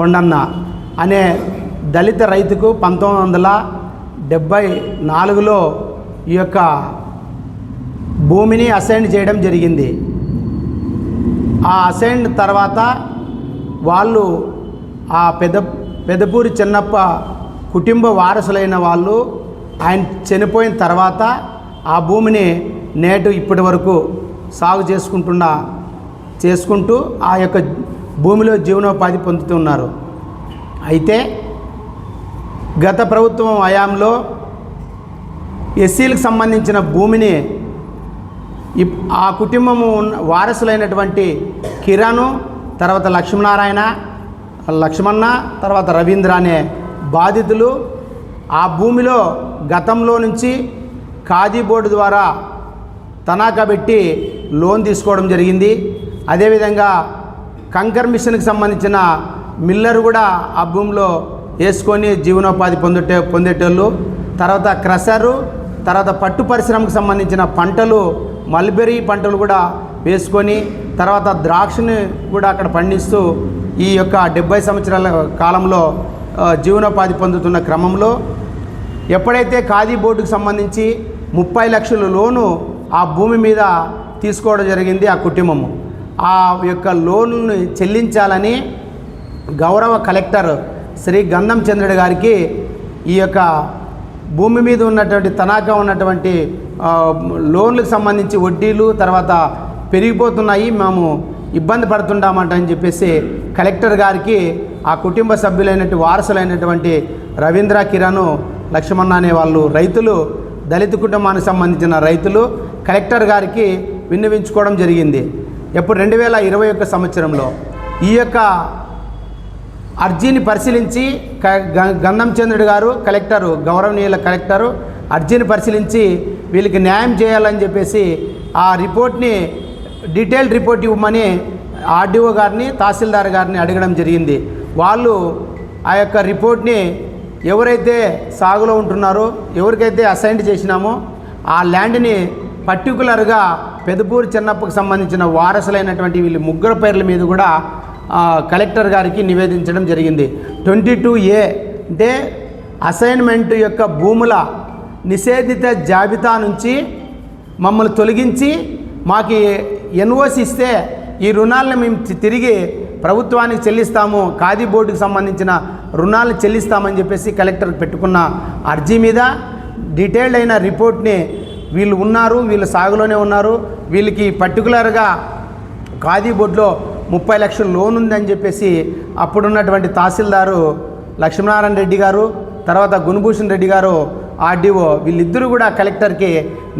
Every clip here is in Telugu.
కొండన్న అనే దళిత రైతుకు పంతొమ్మిది వందల డెబ్భై నాలుగులో ఈ యొక్క భూమిని అసైన్ చేయడం జరిగింది. ఆ అసైన్ తర్వాత వాళ్ళు ఆ పెద్ద పెద్దపూరి చిన్నప్ప కుటుంబ వారసులైన వాళ్ళు ఆయన చనిపోయిన తర్వాత ఆ భూమిని నేటు ఇప్పటి వరకు సాగు చేసుకుంటున్న చేసుకుంటూ ఆ యొక్క భూమిలో జీవనోపాధి పొందుతున్నారు అయితే గత ప్రభుత్వం హయాంలో ఎస్సీలకు సంబంధించిన భూమిని ఆ కుటుంబము ఉన్న వారసులైనటువంటి కిరణ్ తర్వాత లక్ష్మీనారాయణ లక్ష్మణ తర్వాత రవీంద్ర అనే బాధితులు ఆ భూమిలో గతంలో నుంచి ఖాదీ బోర్డు ద్వారా తనాఖా పెట్టి లోన్ తీసుకోవడం జరిగింది. అదేవిధంగా కంకర్ మిషన్కి సంబంధించిన మిల్లర్ కూడా ఆ భూమిలో వేసుకొని జీవనోపాధి పొందుటే పొందేటోళ్ళు. తర్వాత క్రషరు తర్వాత పట్టు పరిశ్రమకు సంబంధించిన పంటలు మల్బెరీ పంటలు కూడా వేసుకొని తర్వాత ద్రాక్షని కూడా అక్కడ పండిస్తూ ఈ యొక్క డెబ్బై సంవత్సరాల కాలంలో జీవనోపాధి పొందుతున్న క్రమంలో ఎప్పుడైతే ఖాదీ బోర్డుకు సంబంధించి ముప్పై లక్షల లోను ఆ భూమి మీద తీసుకోవడం జరిగింది ఆ కుటుంబము. ఆ యొక్క లోన్ను చెల్లించాలని గౌరవ కలెక్టర్ శ్రీ గంధం చంద్రుడి గారికి ఈ యొక్క భూమి మీద ఉన్నటువంటి తనాఖా ఉన్నటువంటి లోన్లకు సంబంధించి వడ్డీలు తర్వాత పెరిగిపోతున్నాయి మేము ఇబ్బంది పడుతుంటామంట అని చెప్పేసి కలెక్టర్ గారికి ఆ కుటుంబ సభ్యులైనటువంటి వారసులైనటువంటి రవీంద్ర కిరణ్ లక్ష్మణ అనే వాళ్ళు రైతులు దళిత కుటుంబానికి సంబంధించిన రైతులు కలెక్టర్ గారికి విన్నవించుకోవడం జరిగింది. ఎప్పుడు రెండు వేల ఇరవై ఒక్క సంవత్సరంలో ఈ యొక్క అర్జీని పరిశీలించి క- గంధం చంద్రుడు గారు కలెక్టరు గౌరవనీయుల కలెక్టరు అర్జీని పరిశీలించి వీళ్ళకి న్యాయం చేయాలని చెప్పేసి ఆ రిపోర్ట్ని డీటెయిల్డ్ రిపోర్ట్ ఇవ్వమని ఆర్డీఓ గారిని తహసీల్దార్ గారిని అడగడం జరిగింది. వాళ్ళు ఆ యొక్క రిపోర్ట్ని ఎవరైతే సాగులో ఉంటున్నారో ఎవరికైతే అసైన్ చేసినామో ఆ ల్యాండ్ని పర్టికులర్గా పెదపూరు చిన్నప్పకు సంబంధించిన వారసులైనటువంటి వీళ్ళు ముగ్గురు పేర్ల మీద కూడా కలెక్టర్ గారికి నివేదించడం జరిగింది. ట్వంటీ టూ ఏ అంటే అసైన్మెంట్ యొక్క భూముల నిషేధిత జాబితా నుంచి మమ్మల్ని తొలగించి మాకు ఎన్ఓసి ఇస్తే ఈ రుణాలను మేము తిరిగి ప్రభుత్వానికి చెల్లిస్తాము ఖాదీ బోర్డుకి సంబంధించిన రుణాలను చెల్లిస్తామని చెప్పేసి కలెక్టర్ పెట్టుకున్న అర్జీ మీద డీటెయిల్డ్ అయిన రిపోర్ట్ని వీళ్ళు ఉన్నారు వీళ్ళు సాగులోనే ఉన్నారు. వీళ్ళకి పర్టికులర్గా ఖాదీ బోర్డులో ముప్పై లక్షల లోన్ ఉందని చెప్పేసి అప్పుడున్నటువంటి తహసీల్దారు లక్ష్మీనారాయణ రెడ్డి గారు తర్వాత గుణభూషణ్ రెడ్డి గారు ఆర్డీఓ వీళ్ళిద్దరూ కూడా కలెక్టర్కి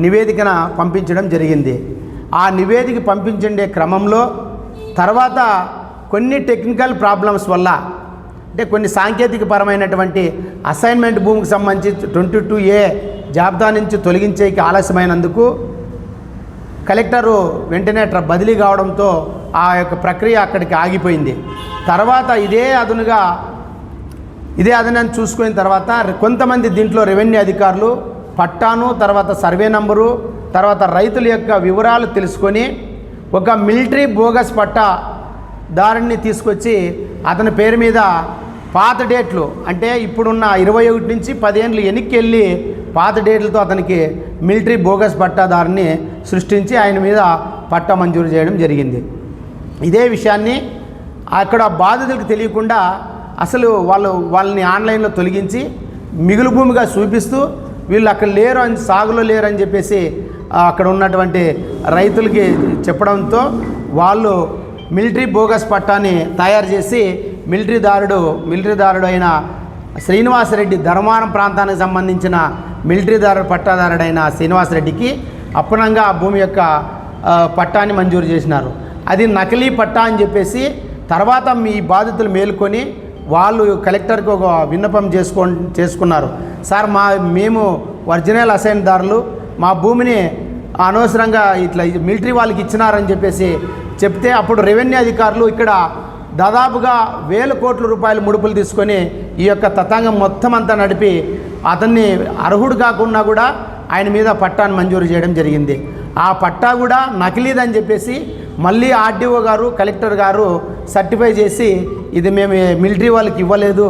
నివేదికన పంపించడం జరిగింది. ఆ నివేదిక పంపించండే క్రమంలో తర్వాత కొన్ని టెక్నికల్ ప్రాబ్లమ్స్ వల్ల అంటే కొన్ని సాంకేతిక పరమైనటువంటి అసైన్మెంట్ భూమికి సంబంధించి ట్వంటీ టూ ఏ జాబితా నుంచి తొలగించేకి ఆలస్యమైనందుకు కలెక్టరు వెంటనే ట్ర బదిలీ కావడంతో ఆ యొక్క ప్రక్రియ అక్కడికి ఆగిపోయింది. తర్వాత ఇదే అదునుగా ఇదే అదనని చూసుకున్న తర్వాత కొంతమంది దీంట్లో రెవెన్యూ అధికారులు పట్టాను తర్వాత సర్వే నంబరు తర్వాత రైతుల యొక్క వివరాలు తెలుసుకొని ఒక మిలిటరీ బోగస్ పట్టా దారుణ్ణి తీసుకొచ్చి అతని పేరు మీద పాత డేట్లు అంటే ఇప్పుడున్న ఇరవై ఒకటి నుంచి పదేళ్ళు వెనక్కి వెళ్ళి పాత డేట్లతో అతనికి మిలిటరీ బోగస్ పట్టాదారిని సృష్టించి ఆయన మీద పట్టా మంజూరు చేయడం జరిగింది. ఇదే విషయాన్ని అక్కడ బాధితులకు తెలియకుండా అసలు వాళ్ళు వాళ్ళని ఆన్లైన్లో తొలగించి మిగులు భూమిగా చూపిస్తూ వీళ్ళు అక్కడ లేరు అని సాగులో లేరు అని చెప్పేసి అక్కడ ఉన్నటువంటి రైతులకి చెప్పడంతో వాళ్ళు మిలిటరీ బోగస్ పట్టాని తయారు చేసి మిలిటరీదారుడు మిలిటరీదారుడు అయిన శ్రీనివాసరెడ్డి ధర్మారం ప్రాంతానికి సంబంధించిన మిలిటరీదారు పట్టాదారుడైన శ్రీనివాసరెడ్డికి అప్పనంగా ఆ భూమి యొక్క పట్టాన్ని మంజూరు చేసినారు. అది నకిలీ పట్టా అని చెప్పేసి తర్వాత మీ బాధితులు మేలుకొని వాళ్ళు కలెక్టర్కి ఒక విన్నపం చేసుకో చేసుకున్నారు. సార్ మా మేము ఒరిజినల్ అసైన్దారులు మా భూమిని అనవసరంగా ఇట్లా మిలిటరీ వాళ్ళకి ఇచ్చినారని చెప్పేసి చెప్తే అప్పుడు రెవెన్యూ అధికారులు ఇక్కడ దాదాపుగా వేల కోట్ల రూపాయలు ముడుపులు తీసుకొని ఈ యొక్క తతంగం మొత్తం అంతా నడిపి అతన్ని అర్హుడు కాకుండా కూడా ఆయన మీద పట్టాను మంజూరు చేయడం జరిగింది. ఆ పట్టా కూడా నకిలీదని చెప్పేసి మళ్ళీ ఆర్డీఓ గారు కలెక్టర్ గారు సర్టిఫై చేసి ఇది మేము మిలిటరీ వాళ్ళకి ఇవ్వలేదు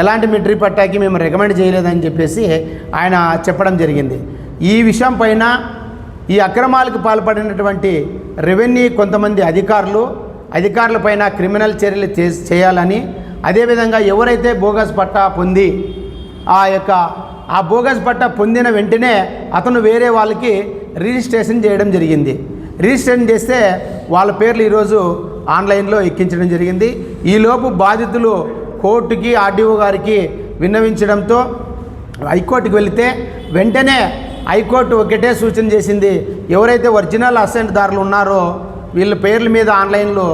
ఎలాంటి మిలిటరీ పట్టాకి మేము రికమెండ్ చేయలేదని చెప్పేసి ఆయన చెప్పడం జరిగింది. ఈ విషయం పైన ఈ అక్రమాలకు పాల్పడినటువంటి రెవెన్యూ కొంతమంది అధికారులు అధికారులపైన క్రిమినల్ చర్యలు చే- చేయాలని అదేవిధంగా ఎవరైతే బోగస్ పట్టా పొంది ఆ యొక్క ఆ బోగస్ పట్టా పొందిన వెంటనే అతను వేరే వాళ్ళకి రిజిస్ట్రేషన్ చేయడం జరిగింది. రిజిస్ట్రేషన్ చేస్తే వాళ్ళ పేర్లు ఈరోజు ఆన్లైన్లో ఎక్కించడం జరిగింది. ఈలోపు బాధితులు కోర్టుకి ఆర్డీఓ గారికి విన్నవించడంతో హైకోర్టుకు వెళితే వెంటనే హైకోర్టు ఒకటే సూచన చేసింది. ఎవరైతే ఒరిజినల్ అసెంట్దారులు ఉన్నారో వీళ్ళ పేర్ల మీద ఆన్లైన్లో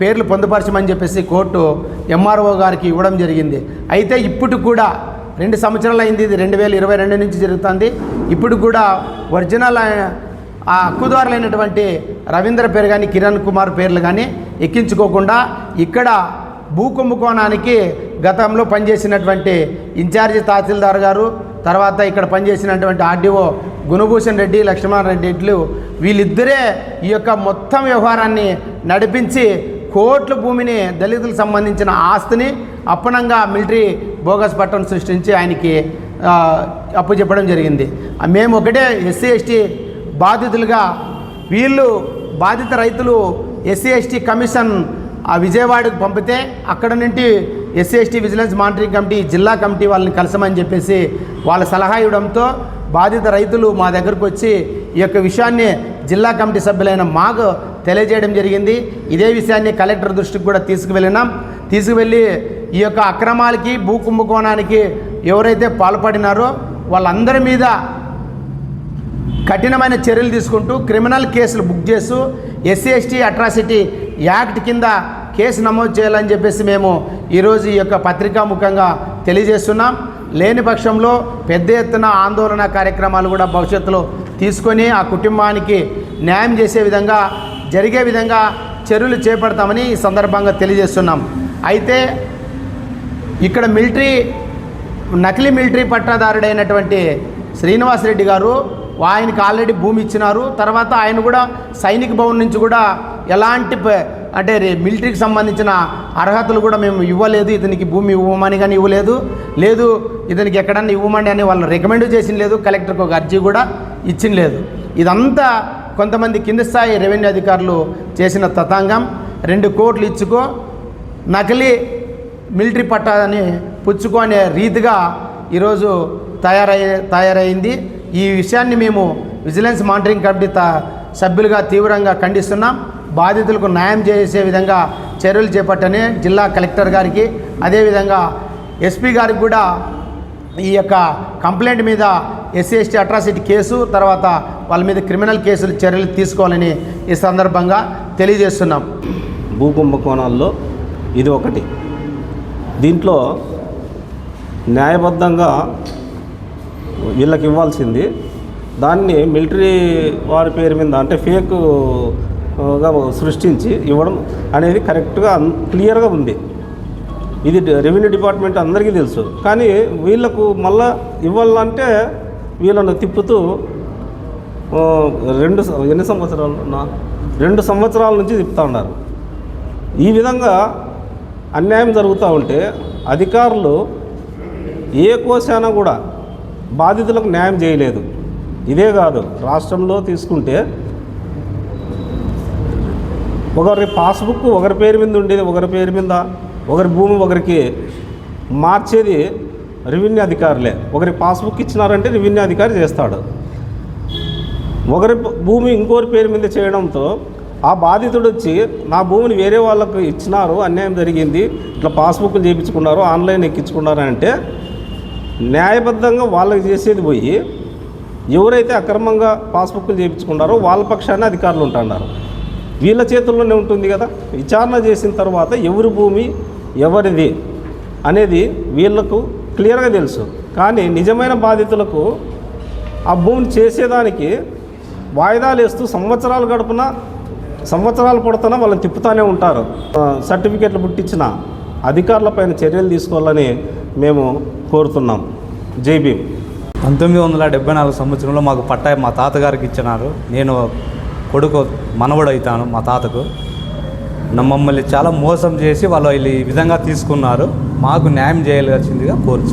పేర్లు పొందుపరచమని చెప్పేసి కోర్టు ఎంఆర్ఓ గారికి ఇవ్వడం జరిగింది. అయితే ఇప్పుడు కూడా రెండు సంవత్సరాలు అయింది ఇది రెండు వేల ఇరవై రెండు నుంచి జరుగుతుంది. ఇప్పుడు కూడా ఒరిజినల్ ఆ- హక్కుదారులైనటువంటి రవీంద్ర పేరు కానీ కిరణ్ కుమార్ పేర్లు కానీ ఎక్కించుకోకుండా ఇక్కడ భూ కుంభకోణానికి గతంలో పనిచేసినటువంటి ఇన్ఛార్జి తహసీల్దార్ గారు తర్వాత ఇక్కడ పనిచేసినటువంటి ఆర్డీఓ గుణభూషణ్ రెడ్డి లక్ష్మణ్ రెడ్డిలు వీళ్ళిద్దరే ఈ యొక్క మొత్తం వ్యవహారాన్ని నడిపించి కోట్ల భూమిని దళితులకు సంబంధించిన ఆస్తిని అప్పనంగా మిలిటరీ బోగస్ పట్టం సృష్టించి ఆయనకి అప్పు చెప్పడం జరిగింది. మేము ఒకటే ఎస్సీ ఎస్టీ బాధితులుగా వీళ్ళు బాధిత రైతులు ఎస్సీ ఎస్టీ కమిషన్ ఆ విజయవాడకు పంపితే అక్కడ నుండి SC ST vigilance monitoring committee జిల్లా కమిటీ వాళ్ళని కలిసమని చెప్పేసి వాళ్ళ సలహా ఇవ్వడంతో బాధిత రైతులు మా దగ్గరకు వచ్చి ఈ యొక్క విషయాన్ని జిల్లా కమిటీ సభ్యులైన మాకు తెలియజేయడం జరిగింది. ఇదే విషయాన్ని కలెక్టర్ దృష్టికి కూడా తీసుకువెళ్ళినాం. తీసుకువెళ్ళి ఈ యొక్క అక్రమాలకి భూ కుంభకోణానికి ఎవరైతే పాల్పడినారో వాళ్ళందరి మీద కఠినమైన చర్యలు తీసుకుంటూ క్రిమినల్ కేసులు బుక్ చేస్తూ ఎస్సీ ఎస్టీ అట్రాసిటీ యాక్ట్ కింద కేసు నమోదు చేయాలని చెప్పేసి మేము ఈరోజు ఈ యొక్క పత్రికా ముఖంగా తెలియజేస్తున్నాం. లేని పక్షంలో పెద్ద ఎత్తున ఆందోళన కార్యక్రమాలు కూడా భవిష్యత్తులో తీసుకొని ఆ కుటుంబానికి న్యాయం చేసే విధంగా జరిగే విధంగా చర్యలు చేపడతామని ఈ సందర్భంగా తెలియజేస్తున్నాం. అయితే ఇక్కడ మిలిటరీ నకిలీ మిలిటరీ పట్టాదారుడైనటువంటి శ్రీనివాస్ రెడ్డి గారు ఆయనకి ఆల్రెడీ భూమి ఇచ్చినారు. తర్వాత ఆయన కూడా సైనిక భవన్ నుంచి కూడా ఎలాంటి అంటే రే- మిలిటరీకి సంబంధించిన అర్హతలు కూడా మేము ఇవ్వలేదు ఇతనికి భూమి ఇవ్వమని కానీ ఇవ్వలేదు. లేదు ఇతనికి ఎక్కడన్నా ఇవ్వమని అని వాళ్ళు రికమెండ్ చేసిన లేదు కలెక్టర్కి ఒక అర్జీ కూడా ఇచ్చిన లేదు. ఇదంతా కొంతమంది కింద స్థాయి రెవెన్యూ అధికారులు చేసిన తతాంగం. రెండు కోట్లు ఇచ్చుకో నకిలీ మిలిటరీ పట్టాని పుచ్చుకునే రీతిగా ఈరోజు తయారై తయారైంది. ఈ విషయాన్ని మేము విజిలెన్స్ మానిటరింగ్ కమిటీ సభ్యులుగా తీవ్రంగా ఖండిస్తున్నాం. బాధితులకు న్యాయం చేసే విధంగా చర్యలు చేపట్టని జిల్లా కలెక్టర్ గారికి అదేవిధంగా ఎస్పీ గారికి కూడా ఈ యొక్క కంప్లైంట్ మీద ఎస్సీ ఎస్టీ అట్రాసిటీ కేసు తర్వాత వాళ్ళ మీద క్రిమినల్ కేసులు చర్యలు తీసుకోవాలని ఈ సందర్భంగా తెలియజేస్తున్నాం. భూ కుంభకోణాల్లో ఇది ఒకటి. దీంట్లో న్యాయబద్ధంగా వీళ్ళకి ఇవ్వాల్సింది దాన్ని మిలిటరీ వారి పేరు మీద అంటే ఫేక్ గా సృష్టించి ఇవ్వడం అనేది కరెక్ట్గా అన్- క్లియర్గా ఉంది. ఇది రెవెన్యూ డిపార్ట్మెంట్ అందరికీ తెలుసు. కానీ వీళ్ళకు మళ్ళా ఇవ్వాలంటే వీళ్ళను తిప్పుతూ రెండు ఎన్ని సంవత్సరాలు రెండు సంవత్సరాల నుంచి తిప్పుతా ఉన్నారు. ఈ విధంగా అన్యాయం జరుగుతూ ఉంటే అధికారులు ఏ కోశాన కూడా బాధితులకు న్యాయం చేయలేదు. ఇదే కాదు రాష్ట్రంలో తీసుకుంటే ఒకరి పాస్బుక్ ఒకరి పేరు మీద ఉండేది ఒకరి పేరు మీద ఒకరి భూమి ఒకరికి మార్చేది రెవెన్యూ అధికారులే. ఒకరి పాస్బుక్ ఇచ్చినారంటే రెవెన్యూ అధికారి చేస్తాడు. ఒకరి భూమి ఇంకోరి పేరు మీద చేయడంతో ఆ బాధితుడు వచ్చి నా భూమిని వేరే వాళ్ళకు ఇచ్చినారు అన్యాయం జరిగింది ఇట్లా పాస్బుక్లు చేయించుకున్నారు ఆన్లైన్ ఎక్కించుకున్నారు అంటే న్యాయబద్ధంగా వాళ్ళకి చేసేది పోయి ఎవరైతే అక్రమంగా పాస్బుక్లు చేయించుకున్నారో వాళ్ళ పక్షాన్ని అధికారులు ఉంటున్నారు వీళ్ళ చేతుల్లోనే ఉంటుంది కదా. విచారణ చేసిన తర్వాత ఎవరి భూమి ఎవరిది అనేది వీళ్ళకు క్లియర్గా తెలుసు. కానీ నిజమైన బాధితులకు ఆ భూమిని చేసేదానికి వాయిదాలు వేస్తూ సంవత్సరాలు గడుపున సంవత్సరాలు పడుతున్నా వాళ్ళని తిప్పుతానే ఉంటారు. సర్టిఫికెట్లు పుట్టించిన అధికారులపైన చర్యలు తీసుకోవాలని మేము కోరుతున్నాం. జై పంతొమ్మిది వందల డెబ్బై నాలుగు సంవత్సరంలో మాకు పట్టా మా తాతగారికి ఇచ్చినారు. నేను కొడుకు మనవడు అవుతాను మా తాతకు. న- మమ్మల్ని చాలా మోసం చేసి వాళ్ళు ఈ విధంగా తీసుకున్నారు. మాకు న్యాయం చేయాల్సిందిగా కోరుచు